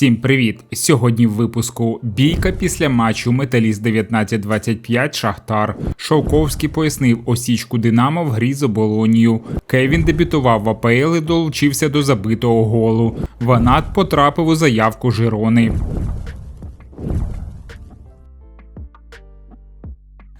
Всім привіт! Сьогодні в випуску бійка після матчу Металіст 1925 Шахтар. Шовковський пояснив осічку Динамо в грі з оболонію. Кевін дебютував в АПЛ і долучився до забитого голу. Ванат потрапив у заявку Жирони.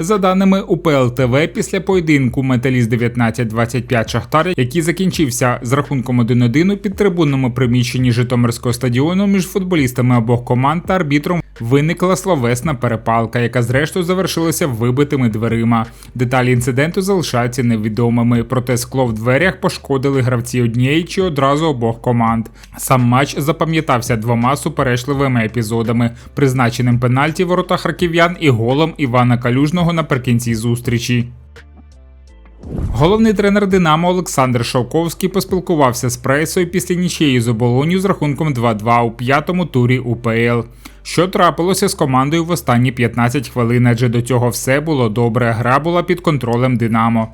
За даними УПЛ-ТВ, після поєдинку Металіст 1925 Шахтар, який закінчився з рахунком 1-1 у підтрибунному приміщенні Житомирського стадіону між футболістами обох команд та арбітром виникла словесна перепалка, яка зрештою завершилася вибитими дверима. Деталі інциденту залишаються невідомими, проте скло в дверях пошкодили гравці однієї чи одразу обох команд. Сам матч запам'ятався двома суперечливими епізодами, призначеним пенальті ворота харків'ян і голом Івана Калюжного наприкінці зустрічі. Головний тренер Динамо Олександр Шовковський поспілкувався з пресою після нічиєї з оболоню з рахунком 2-2 у п'ятому турі УПЛ. Що трапилося з командою в останні 15 хвилин, адже до цього все було добре. Гра була під контролем Динамо.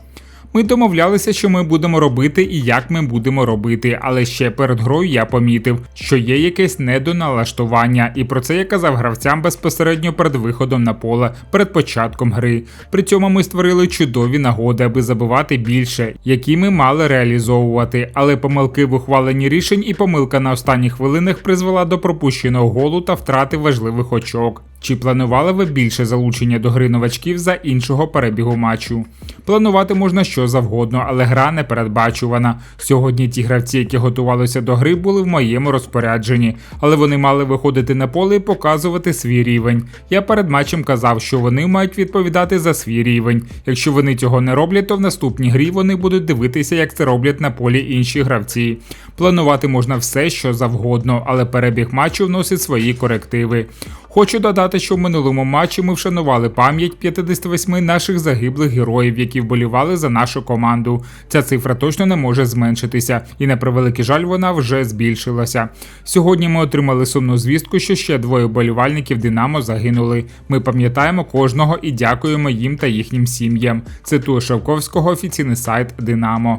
Ми домовлялися, що ми будемо робити і як ми будемо робити, але ще перед грою я помітив, що є якесь недоналаштування, і про це я казав гравцям безпосередньо перед виходом на поле, перед початком гри. При цьому ми створили чудові нагоди, аби забивати більше, які ми мали реалізовувати. Але помилки в ухваленні рішень і помилка на останніх хвилинах призвела до пропущеного голу та втрати важливих очок. Чи планували ви більше залучення до гри новачків за іншого перебігу матчу? Планувати можна що завгодно, але гра не передбачувана. Сьогодні ті гравці, які готувалися до гри, були в моєму розпорядженні, але вони мали виходити на поле і показувати свій рівень. Я перед матчем казав, що вони мають відповідати за свій рівень. Якщо вони цього не роблять, то в наступній грі вони будуть дивитися, як це роблять на полі інші гравці. Планувати можна все, що завгодно, але перебіг матчу вносить свої корективи. Хочу додати, що в минулому матчі ми вшанували пам'ять 58 наших загиблих героїв, які вболівали за нашу команду. Ця цифра точно не може зменшитися, і на превеликий жаль, вона вже збільшилася. Сьогодні ми отримали сумну звістку, що ще двоє вболівальників Динамо загинули. Ми пам'ятаємо кожного і дякуємо їм та їхнім сім'ям. Цитує Шевковського офіційний сайт Динамо.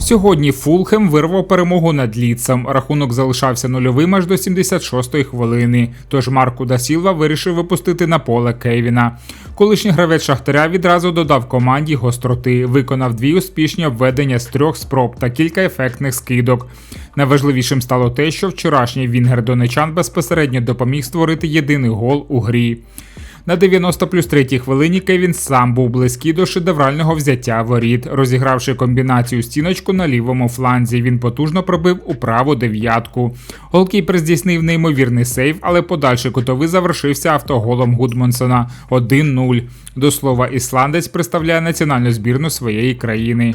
Сьогодні Фулхем вирвав перемогу над Ліцем. Рахунок залишався нульовим аж до 76-ї хвилини. Тож Марку Дасілва вирішив випустити на поле Кевіна. Колишній гравець Шахтаря відразу додав команді гостроти, виконав дві успішні обведення з трьох спроб та кілька ефектних скидок. Найважливішим стало те, що вчорашній Вінгер Донечан безпосередньо допоміг створити єдиний гол у грі. На 90 плюс 3 хвилині Кевін сам був близький до шедеврального взяття воріт. Розігравши комбінацію стіночку на лівому фланзі, він потужно пробив у праву дев'ятку. Голкіпер здійснив неймовірний сейв, але подальший кутовий завершився автоголом Гудмонсона 1-0. До слова, ісландець представляє національну збірну своєї країни.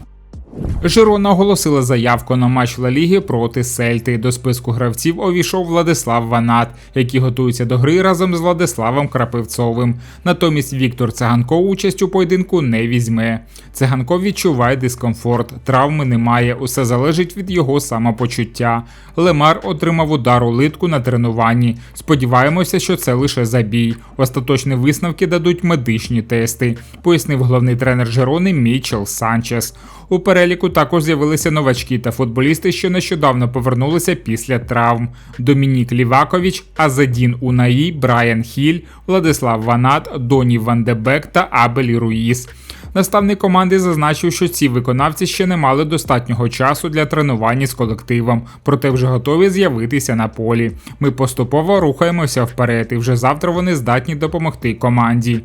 Жирона оголосила заявку на матч Ла Ліги проти Сельти. До списку гравців увійшов Владислав Ванат, який готується до гри разом з Владиславом Крапивцовим. Натомість Віктор Циганков участь у поєдинку не візьме. Циганков відчуває дискомфорт, травми немає, усе залежить від його самопочуття. Лемар отримав удар у литку на тренуванні. Сподіваємося, що це лише забій. Остаточні висновки дадуть медичні тести, пояснив головний тренер Жерони Мічел Санчес. У переліку також з'явилися новачки та футболісти, що нещодавно повернулися після травм: Домінік Лівакович, Азадін Унаї, Брайан Хіль, Владислав Ванат, Доні Вандебек та Абелі Руїс. Наставник команди зазначив, що ці виконавці ще не мали достатнього часу для тренування з колективом, проте вже готові з'явитися на полі. Ми поступово рухаємося вперед, і вже завтра вони здатні допомогти команді.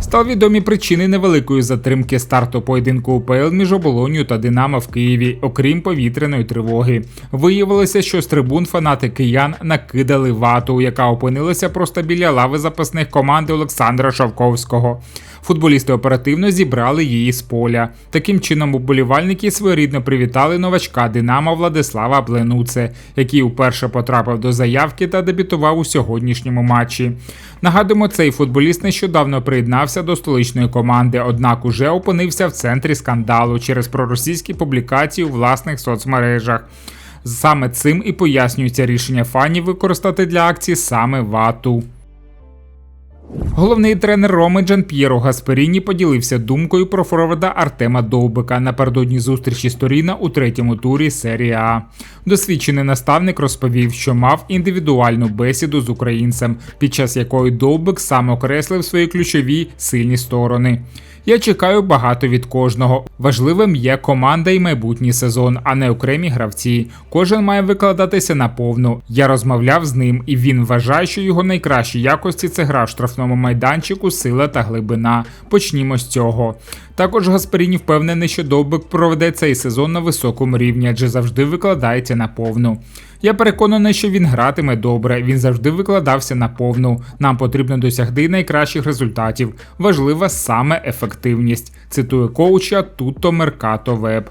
Стали відомі причини невеликої затримки старту поєдинку УПЛ між оболонью та Динамо в Києві, окрім повітряної тривоги. Виявилося, що з трибун фанати киян накидали вату, яка опинилася просто біля лави запасних команди Олександра Шавковського. Футболісти оперативно зібрали її з поля. Таким чином, уболівальники своєрідно привітали новачка Динамо Владислава Бленуце, який уперше потрапив до заявки та дебютував у сьогоднішньому матчі. Нагадуємо, цей футболіст нещодавно приєднався до столичної команди, однак уже опинився в центрі скандалу через проросійські публікації у власних соцмережах. Саме цим і пояснюється рішення фанів використати для акції саме вату. Головний тренер Роми Джан П'єро Гасперіні поділився думкою про форварда Артема Довбика напередодні зустрічі сторіна у третьому турі серії А. Досвідчений наставник розповів, що мав індивідуальну бесіду з українцем, під час якої Довбик сам окреслив свої ключові сильні сторони. Я чекаю багато від кожного. Важливим є команда і майбутній сезон, а не окремі гравці. Кожен має викладатися наповну. Я розмовляв з ним, і він вважає, що його найкращі якості це гра в штрафному майданчику, сила та глибина. Почнімо з цього. Також Гасперіні впевнений, що Довбик проведе цей сезон на високому рівні, адже завжди викладається наповну. Я переконаний, що він гратиме добре, він завжди викладався на повну. Нам потрібно досягти найкращих результатів. Важлива саме ефективність. Цитую коуча Туто Меркато Веб.